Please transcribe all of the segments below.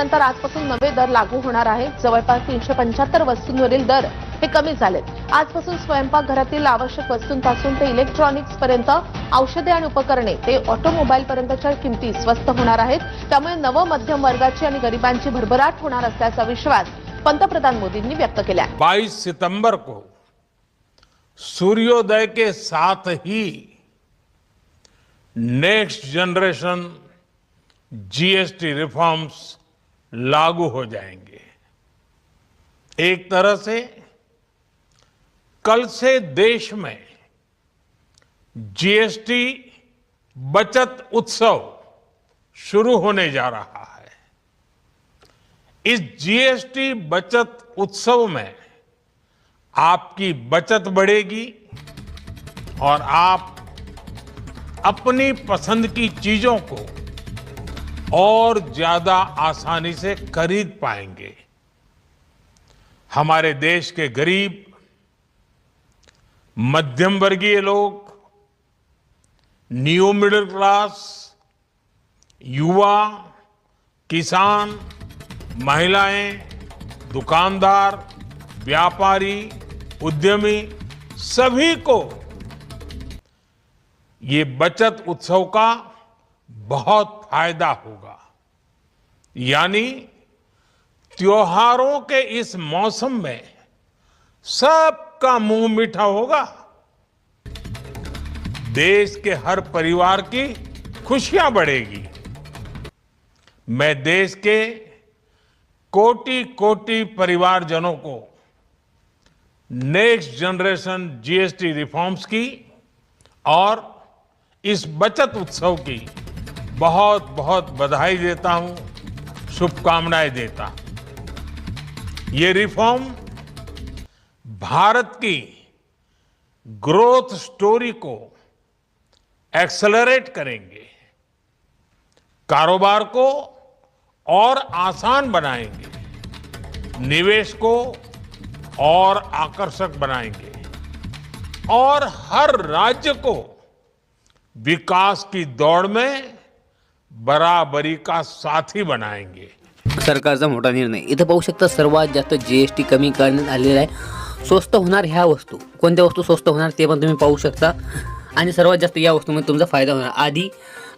नंतर आजपासून नवे दर लागू होणार आहेत जवळपास तीनशे पंच्याहत्तर वस्तूंवरील दर हे कमी झालेत. आजपासून स्वयंपाकघरातील आवश्यक वस्तूंपासून ते इलेक्ट्रॉनिक्स पर्यंत औषधे आणि उपकरणे ते ऑटोमोबाईल पर्यंतच्या किमती स्वस्त होणार आहेत. त्यामुळे नव मध्यम वर्गाची आणि गरिबांची भरभराट होणार असल्याचा विश्वास पंतप्रधान मोदींनी व्यक्त केला बावीस सितंबर को सूर्योदय के साथ ही नेक्स्ट जनरेशन जीएसटी रिफॉर्म्स लागू हो जाएँगे। एक तरह से कल से देश में जीएसटी बचत उत्सव शुरू होने जा रहा है। इस जीएसटी बचत उत्सव में आपकी बचत बढ़ेगी और आप अपनी पसंद की चीज़ों को और ज़्यादा आसानी से खरीद पाएँगे। हमारे देश के गरीब मध्यम वर्गीय लोग न्यू मिडिल क्लास युवा, किसान, महिलाएँ, दुकानदार, व्यापारी, उद्यमी, सभी को ये बचत उत्सव का बहुत फ़ायदा होगा। यानी त्योहारों के इस मौसम में सबका मुँह मीठा होगा। देश के हर परिवार की खुशियाँ बढ़ेगी। मैं देश के कोटि कोटि परिवारजनों को नेक्स्ट जनरेशन जीएसटी रिफॉर्म्स की और इस बचत उत्सव की बहुत बहुत बधाई देता हूँ, शुभकामनाएँ देता हूँ। ये रिफॉर्म भारत की ग्रोथ स्टोरी को एक्सेलरेट करेंगे, कारोबार को और आसान बनाएँगे, निवेश को और आकर्षक बनाएँगे और हर राज्य को विकास की दौड़ में बराबरी का साथी बनाएंगे? सरकारचा मोठा निर्णय. इथं पाहू शकता सर्वात जास्त जी एस टी कमी करण्यात आलेला आहे. स्वस्त होणार ह्या वस्तू. कोणत्या वस्तू स्वस्त होणार ते पण तुम्ही पाहू शकता. आणि सर्वात जास्त या वस्तूमध्ये तुमचा फायदा होणार. आधी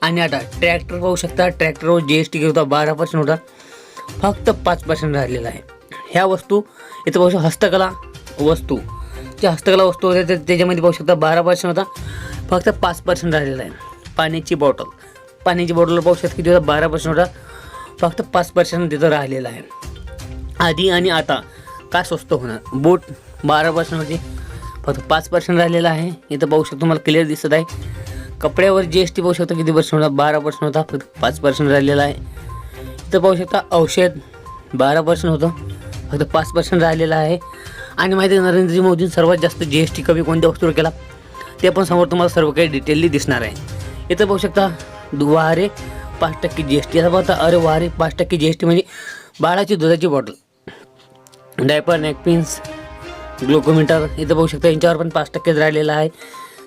आणि आता ट्रॅक्टर पाहू शकता. ट्रॅक्टरवर जी एस टी होता? बारा पर्सेंट होता. फक्त पाच पर्सेंट राहिलेला आहे. ह्या वस्तू इथं पाहू शकता हस्तकला वस्तू. ज्या हस्तकला वस्तू होत्या त्याच्यामध्ये पाहू शकता बारा पर्सेंट होता. फक्त पाच पर्सेंट राहिलेला आहे. पाण्याची बॉटल पाण्याची बॉटल पाहू शकता किती होता? बारा पर्सेंट होता. फक्त पाच पर्सेंट तिथं राहिलेला आहे. आधी आणि आता काय स्वस्त होणार? बोट बारा पर्सेंट होती. फक्त पाच पर्सेंट राहिलेला आहे. इथं पाहू शकतो मला क्लिअर दिसत आहे. कपड्यावर जी एस टी पाहू शकता किती पर्सेंट होता? बारा पर्सेंट होता. फक्त पाच पर्सेंट राहिलेला आहे. इथं पाहू शकता औषध बारा पर्सेंट होतं. फक्त पाच पर्सेंट राहिलेलं आहे. आणि माहिती आहे नरेंद्रजी मोदींनी सर्वात जास्त जी एस टी कमी कोणत्या वस्तूवर केला? ते पण समोर तुम्हाला सर्व काही डिटेलली दिसणार आहे. इथं पाहू शकता दुवारे पाच टक्के जी एस टी असं पाहता अरे वारे पाच टक्के जी एस टी म्हणजे बाळाची दुधाची बॉटल डायपर नेकपिन्स ग्लुकोमीटर इथं बघू शकता यांच्यावर पण पाच टक्केच राहिलेला आहे.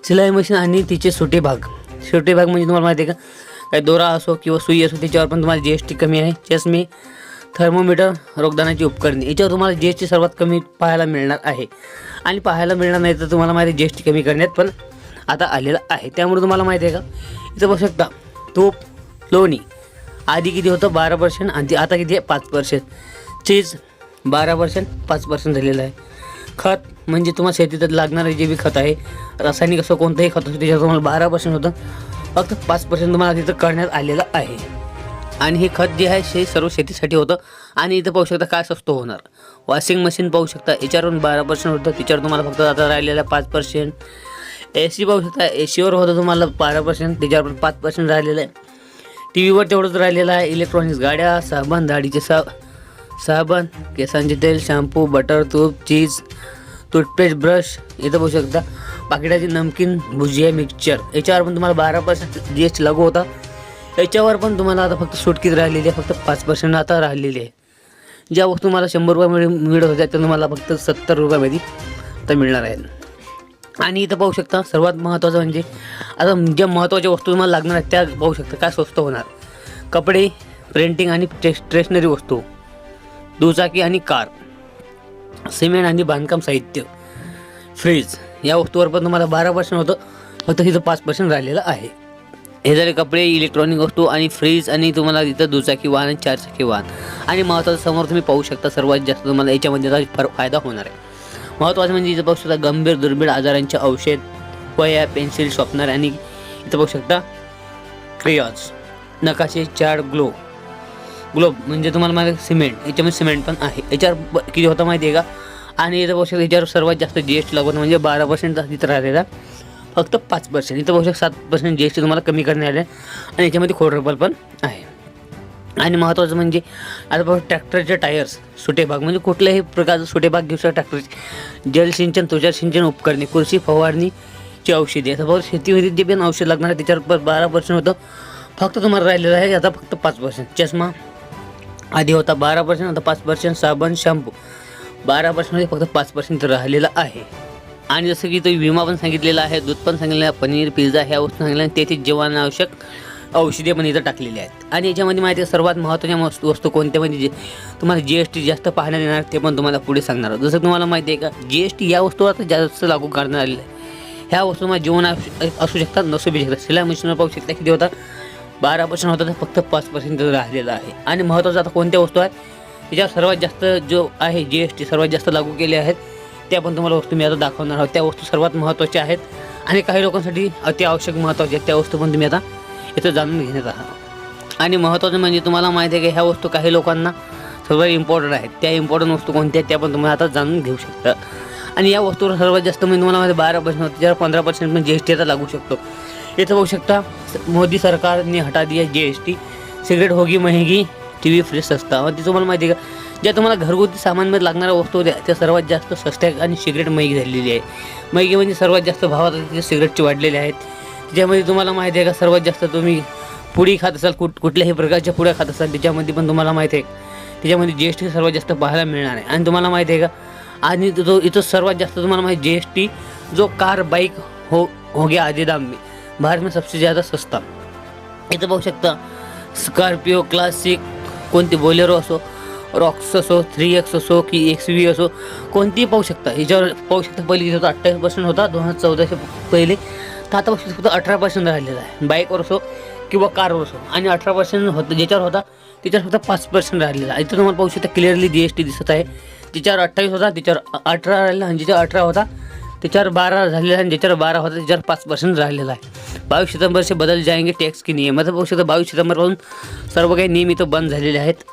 सिलाई मशीन आणि तिचे सुटे भाग. सुटे भाग म्हणजे तुम्हाला माहिती आहे का काही दोरा असो किंवा सुई असो त्याच्यावर पण तुम्हाला जी एस टी कमी आहे. चष्मे थर्मोमीटर रोगदानाची उपकरणे. याच्यावर तुम्हाला जी एस टी सर्वात कमी पाहायला मिळणार आहे. आणि पाहायला मिळणार नाही तर तुम्हाला माहिती आहे जी एस टी कमी करण्यात पण आता आलेलं आहे. त्यामुळे तुम्हाला माहिती आहे का इथं बघू शकता तूप लोणी आधी किती होतं? बारा पर्सेंट. आणि आता किती आहे? पाच पर्सेंट. चीज बारा पर्सेंट पाच पर्सेंट झालेलं आहे. खत म्हणजे तुम्हाला शेतीत लागणारे जे बी खत आहे रासायनिक असं कोणतंही खत असतं त्याच्यावर तुम्हाला बारा पर्सेंट होतं. फक्त पाच पर्सेंट तुम्हाला तिथं करण्यात आलेलं आहे. आणि हे खत जे आहे हे सर्व शेतीसाठी होतं. आणि इथं पाहू शकता काय स्वस्त होणार. वॉशिंग मशीन पाहू शकता. याच्यावरून बारा पर्सेंट होतं. त्याच्यावर तुम्हाला फक्त आता राहिलेलं पाच पर्सेंट. ए सी पाहू शकता. ए सीवर होतं तुम्हाला बारा पर्सेंट त्याच्यावर पण पाच पर्सेंट राहिलेलं आहे. टी व्हीवर तेवढंच राहिलेलं आहे. इलेक्ट्रॉनिक्स गाड्या साबण दाढीचे सा साबण केसांचे तेल शॅम्पू बटर तूप चीज टूथपेस्ट ब्रश इथं बघू शकता. पाकिटाची नमकीन भुजिया मिक्सचर याच्यावर पण तुम्हाला बारा पर्सेंट जी एस टी लागू होता. याच्यावर पण तुम्हाला आता फक्त सूट किती राहिलेली आहे? फक्त पाच पर्सेंट आता राहिलेली आहे. ज्या वस्तू तुम्हाला शंभर रुपये मिळ मिळत होत्या त्या तुम्हाला फक्त सत्तर रुपयामध्ये आता मिळणार आहेत. आणि इथं पाहू शकता सर्वात महत्त्वाचं म्हणजे आता ज्या महत्त्वाच्या वस्तू तुम्हाला लागणार आहेत त्या पाहू शकता काय स्वस्त होणार. कपडे प्रिंटिंग आणि स्टेशनरी वस्तू दुचाकी आणि कार सिमेंट आणि बांधकाम साहित्य फ्रीज या वस्तूवर पण तुम्हाला बारा पर्सेंट होतं फक्त तिथं पाच पर्सेंट राहिलेलं आहे. हे झाले कपडे इलेक्ट्रॉनिक वस्तू आणि फ्रीज आणि तुम्हाला इथं दुचाकी वाहन आणि चारचाकी वाहन. आणि महत्त्वाचं समोर तुम्ही पाहू शकता सर्वात जास्त तुम्हाला याच्यामध्ये याचा फार फायदा होणार आहे. महत्त्वाचं म्हणजे इथं बघू शकता गंभीर दुर्मिळ आजारांचे औषध वया पेन्सिल शॉपनर आणि इथं बघू शकता क्रेयॉन्स नकाशे चार ग्लो ग्लोब म्हणजे तुम्हाला माहिती आहे सिमेंट याच्यामध्ये सिमेंट पण आहे. याच्यावर किती होतं माहिती आहे का? आणि इथं बघू शकता याच्यावर सर्वात जास्त जी एस टी लागत म्हणजे बारा पर्सेंट तिथं राहिलेला फक्त पाच पर्सेंट इथं बघू शकता सात पर्सेंट जी एस टी तुम्हाला कमी करण्यात आले आणि याच्यामध्ये खोडरबल पण आहे. आणि महत्त्वाचं म्हणजे आता बघ ट्रॅक्टरचे टायर्स सुटे भाग म्हणजे कुठल्याही प्रकारचं सुटे भाग घेऊ शकतो ट्रॅक्टरचे. जलसिंचन तुषार सिंचन उपकरणे कृषी फवारणीची औषधी. आता बघ शेतीमध्ये जे पण औषध लागणार आहे त्याच्यावर बारा पर्सेंट होतं. फक्त तुम्हाला राहिलेलं आहे आता फक्त पाच पर्सेंट चष्मा आधी होता बारा पर्सेंट आता पाच पर्सेंट साबण शॅम्पू बारा पर्सेंटमध्ये फक्त पाच पर्सेंट राहिलेला आहे. आणि जसं की तो विमा पण सांगितलेला आहे दूध पण सांगितलेलं आहे पनीर पिझ्झा ह्या वस्तू सांगितल्या तेथे जेवण आवश्यक औषधे पण इथं टाकलेली आहेत. आणि याच्यामध्ये माहिती आहे सर्वात महत्त्वाच्या वस्तू वस्तू कोणत्या म्हणजे जे तुम्हाला जी एस टी जास्त पाहण्यात येणार ते पण तुम्हाला पुढे सांगणार जसं तुम्हाला माहिती आहे का जी एस टी या वस्तूवर आता जास्त लागू करण्यात आलेलं आहे. ह्या वस्तू तुम्हाला जीवन असू शकतात नसू बी शकतात सिलाई मशीनवर पाहू शकता किती होता बारा पर्सेंट होता तर फक्त पाच पर्सेंट राहिलेला आहे. आणि महत्त्वाचं आता कोणत्या वस्तू आहेत त्याच्यावर सर्वात जास्त जो आहे जी एस टी सर्वात जास्त लागू केले आहेत त्या पण तुम्हाला वस्तू मी आता दाखवणार आहोत. त्या वस्तू सर्वात महत्त्वाच्या आहेत. आणि काही लोकांसाठी अति आवश्यक महत्त्वाच्या आहेत त्या वस्तू पण तुम्ही आता इथं जाणून घेण्यात आहात आणि महत्त्वाचं म्हणजे तुम्हाला माहिती आहे की ह्या वस्तू काही लोकांना सर्वात इम्पॉर्टंट आहेत. त्या इम्पॉर्टंट वस्तू कोणत्या आहेत त्या पण तुम्ही आता जाणून घेऊ शकता. आणि या वस्तूवर सर्वात जास्त म्हणजे तुम्हाला माहिती बारा पर्सेंट त्याच्यावर पंधरा पर्सेंट पण जी एस टी आता लागू शकतो. इथं बघू शकता मोदी सरकारने हटा दिया जी एस टी सिगरेट होगी महंगी टी व्ही फ्रीज सस्ता. मग ती तुम्हाला माहिती आहे का ज्या तुम्हाला घरगुती सामानमध्ये लागणाऱ्या वस्तू होत्या त्या सर्वात जास्त सस्त्या आणि सिगरेट महगी झालेली आहे. महगी म्हणजे सर्वात जास्त भावात सिगरेटची वाढलेली वाढलेले आहेत. त्याच्यामध्ये तुम्हाला माहिती आहे का सर्वात जास्त तुम्ही पुडी खात असाल कुठ कुठल्याही प्रकारच्या पुड्या खात असाल त्याच्यामध्ये पण तुम्हाला माहिती आहे. त्याच्यामध्ये जी एस टी सर्वात जास्त पाहायला मिळणार आहे. आणि तुम्हाला माहिती आहे का आणि जो इथं सर्वात जास्त तुम्हाला माहिती जी एस टी जो कार बाईक हो हो गया आधे दाम में भारत में सबसे ज़्यादा सस्ता. इथं पाहू शकता स्कॉर्पिओ क्लासिक कोणती बोलेरो असो रॉक्स असो थ्री एक्स असो की एक्स व्ही असो कोणतीही पाहू शकता. याच्यावर पाहू शकता पहिले इथं होता अठ्ठावीस पर्सेंट होता दोन हजार चौदाशे पहिले. तर आता फक्त अठरा पर्सेंट राहिलेला आहे. बाईकवर असो किंवा कारवर असो. आणि अठरा पर्सेंट होतं ज्याच्यावर होता त्याच्यावर फक्त पाच पर्सेंट राहिलेला आहे. इथं तुम्हाला पाहू शकता क्लिअरली जी एस टी दिसत आहे. त्याच्यावर अठ्ठावीस होता त्याच्यावर अठरा राहिला आणि ज्याच्यावर अठरा होता त्याच्यावर बारा झालेला आहे आणि ज्याच्यावर बारा होता त्याच्यावर पाच पर्सेंट राहिलेला आहे. बावीस सितंबरचे बदल जाएंगे टॅक्स की नियम. आता पाहू शकता बावीस सितंबरपासून सर्व काही नियम इथं बंद झालेले आहेत.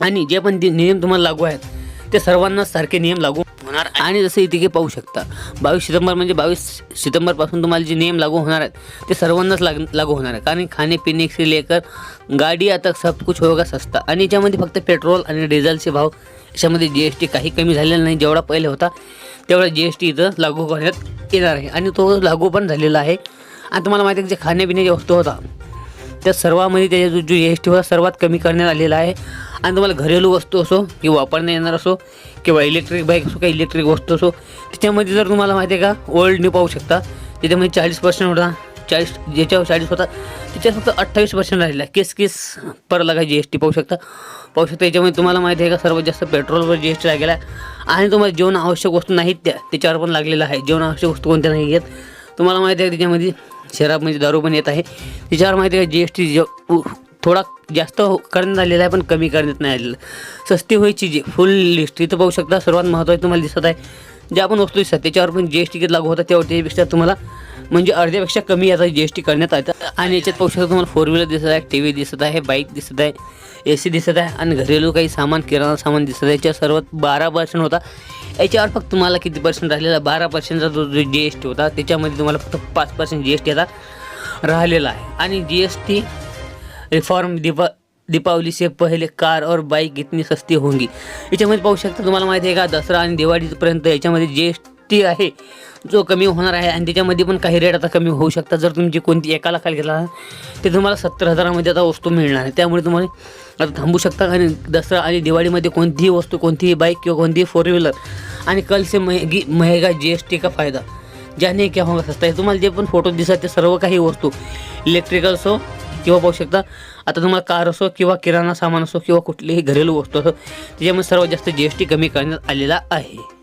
आणि जे पण नियम तुम्हाला लागू आहेत ते सर्वांना सारखे नियम लागू होणार आणि जसं इथे की पाहू शकता बावीस सितंबर म्हणजे बावीस सितंबरपासून तुम्हाला जे नियम लागू होणार आहेत ते सर्वांनाच लाग लागू होणार आहे कारण खाणे पिणे से लेकर गाडी आता सब कुछ होगा सस्ता. आणि याच्यामध्ये फक्त पेट्रोल आणि डिझेलचे भाव याच्यामध्ये जी एस टी काही कमी झालेला नाही. जेवढा पहिले होता तेवढा जी एस टी इथं लागू करण्यात येणार आहे. आणि तो लागू पण झालेला आहे. आणि तुम्हाला माहिती आहे की जे खाण्यापिण्याच्या वस्तू होता त्या सर्वामध्ये त्याच्या जो जी एस टी होता सर्वात कमी करण्यात आलेला आहे. आणि तुम्हाला घरेलू वस्तू असो किंवा वापरण्यात येणार असो किंवा इलेक्ट्रिक बाईक असो किंवा इलेक्ट्रिक वस्तू असो त्याच्यामध्ये जर तुम्हाला माहिती आहे का ओल्ड न्यू पाहू शकता. त्याच्यामध्ये चाळीस पर्सेंट होता चाळीस ज्याच्यावर चाळीस होता त्याच्यात फक्त अठ्ठावीस पर्सेंट राहिला केस केस पर लागा जी एस टी पाहू शकता. पाहू शकता याच्यामध्ये तुम्हाला माहिती आहे का सर्वात जास्त पेट्रोलवर जी एस टी लागेला आहे. आणि तुम्हाला जेवण आवश्यक वस्तू नाहीत त्या त्याच्यावर पण लागलेलं आहे. जेवण आवश्यक वस्तू कोणत्या नाही आहेत? तुम्हाला माहिती आहे त्याच्यामध्ये शराब म्हणजे दारू पण येत आहे. त्याच्यावर माहिती आहे का जी एस टी थोडा जास्त हो- करण्यात आलेला आहे पण कमी करण्यात नाही आलेलं सस्ती व्हायची जी फुल लिस्ट इथं पाहू शकता सर्वात महत्त्वाचं तुम्हाला दिसत आहे ज्या पण वस्तू दिसतात त्याच्यावर पण जी एस टी किती लागू होता त्यावर त्यापेक्षा तुम्हाला म्हणजे अर्ध्यापेक्षा कमी आता जी एस टी करण्यात येतं आणि याच्यात पाहू शकता तुम्हाला फोर व्हीलर दिसत आहे टी व्ही दिसत आहे बाईक दिसत आहे ए सी दिसत आहे आणि घरेलू काही सामान किराणा सामान दिसत आहे. याच्यावर सर्वात बारा पर्सेंट होता. याच्यावर फक्त तुम्हाला किती पर्सेंट राहिलेला? बारा पर्सेंटचा जो जो जी एस टी होता त्याच्यामध्ये तुम्हाला फक्त पाच पर्सेंट जी एस टी आता राहिलेला आहे. आणि जी एस टी रिफॉर्म दीपा दीपावली से पहिले कार और बाईक इतनी सस्ती होंगी। याच्यामध्ये पाहू शकता तुम्हाला माहिती आहे का दसरा आणि दिवाळीपर्यंत याच्यामध्ये जी एस टी आहे जो कमी होणार आहे आणि त्याच्यामध्ये पण काही रेट आता कमी होऊ शकतात. जर तुमची कोणती एका लाखाला गेला ते तुम्हाला सत्तर हजारामध्ये आता वस्तू मिळणार आहे. त्यामुळे तुम्हाला आता थांबू शकता आणि दसरा आणि दिवाळीमध्ये कोणतीही वस्तू कोणतीही बाईक किंवा कोणतीही फोर व्हीलर आणि कल से महेगा जी एस टी का फायदा? ज्याने क्या होगा सस्ता आहे. तुम्हाला जे पण फोटो दिसतात ते सर्व काही वस्तू इलेक्ट्रिकल्सो किंवा पाहू शकता आता तुम्हाला कार असो किंवा किराणा सामान असो किंवा कुठलीही घरेलू वस्तू असो त्याच्यामध्ये सर्वात जास्त जी एस टी कमी करण्यात आलेला आहे.